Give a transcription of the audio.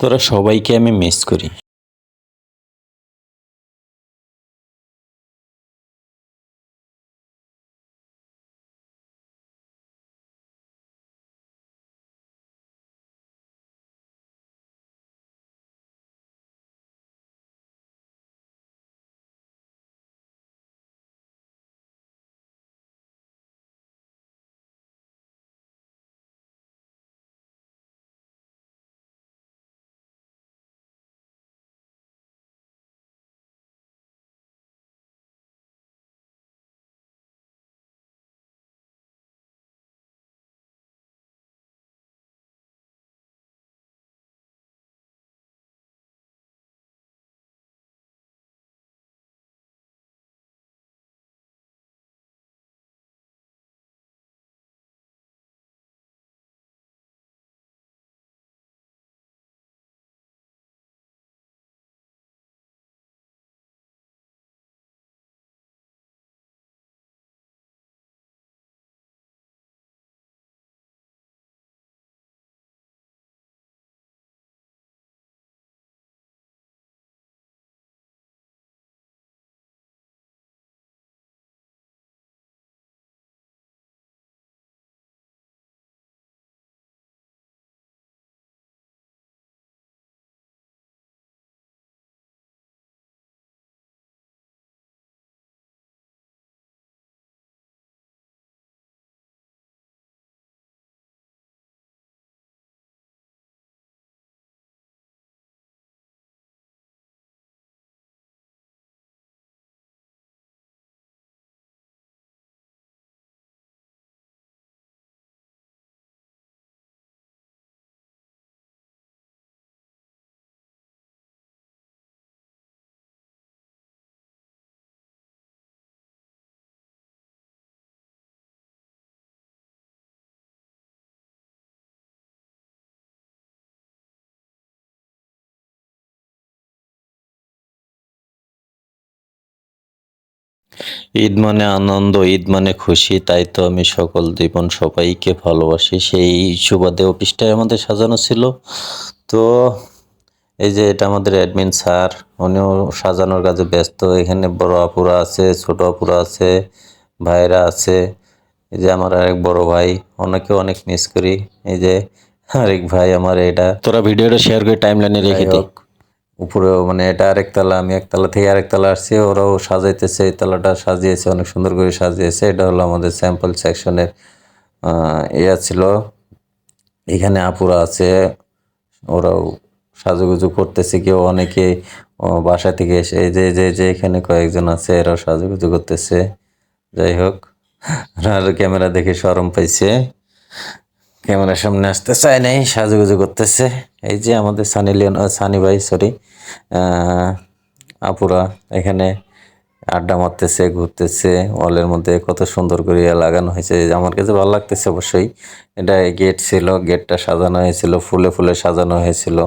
তোরা সবাইকে আমি মিস করি। ঈদ মানে আনন্দ ঈদ মানে খুশি তাই তো আমি সকল জীবন সবাইকে ভালোবাসি। সেই সুবাদে অফিসটাই আমাদের সাজানো ছিল। তো এই যে এটা আমাদের অ্যাডমিন স্যার উনিও সাজানোর কাজে ব্যস্ত। এখানে বড় আপুরা আছে ছোট আপুরা আছে ভাইরা আছে। এই যে আমার আরেক বড় ভাই ওনাকে অনেক মিস করি। এই যে আরেক ভাই আমার এটা তোরা ভিডিওটা শেয়ার করে টাইম লাইনে রেখে দিই উপরেও মানে এটা আরেক তলা, আমি একতলা থেকে আরেক তলা আসছি, ওরাও সাজাইতেছে, এই তলাটা সাজিয়েছে, অনেক সুন্দর করে সাজিয়েছে। এটা হলো আমাদের স্যাম্পল সেকশনের ইয়া ছিল। এখানে আপুরা আছে, ওরাও সাজুগুজু করতেছে, কেউ অনেকে বাসা থেকে এসে যে যে যে, এখানে কয়েকজন আছে, এরাও সাজুগুজু করতেছে। যাই হোক, আর ক্যামেরা দেখে শরম পাইছে। ক্যামেরার সামনে আসতে চায় নাই সাজুগুজু করতেছে। এই যে আমাদের সানি লিওন সানি ভাই সরি আপুরা এখানে আড্ডা মারতেছে, ঘুরতেছে। ওয়ালের মধ্যে কত সুন্দর করে লাগানো হয়েছে। আমার কাছে ভালো লাগতেছে অবশ্যই। এটা গেট ছিল গেটটা সাজানো হয়েছিল, ফুলে ফুলে সাজানো হয়েছিল।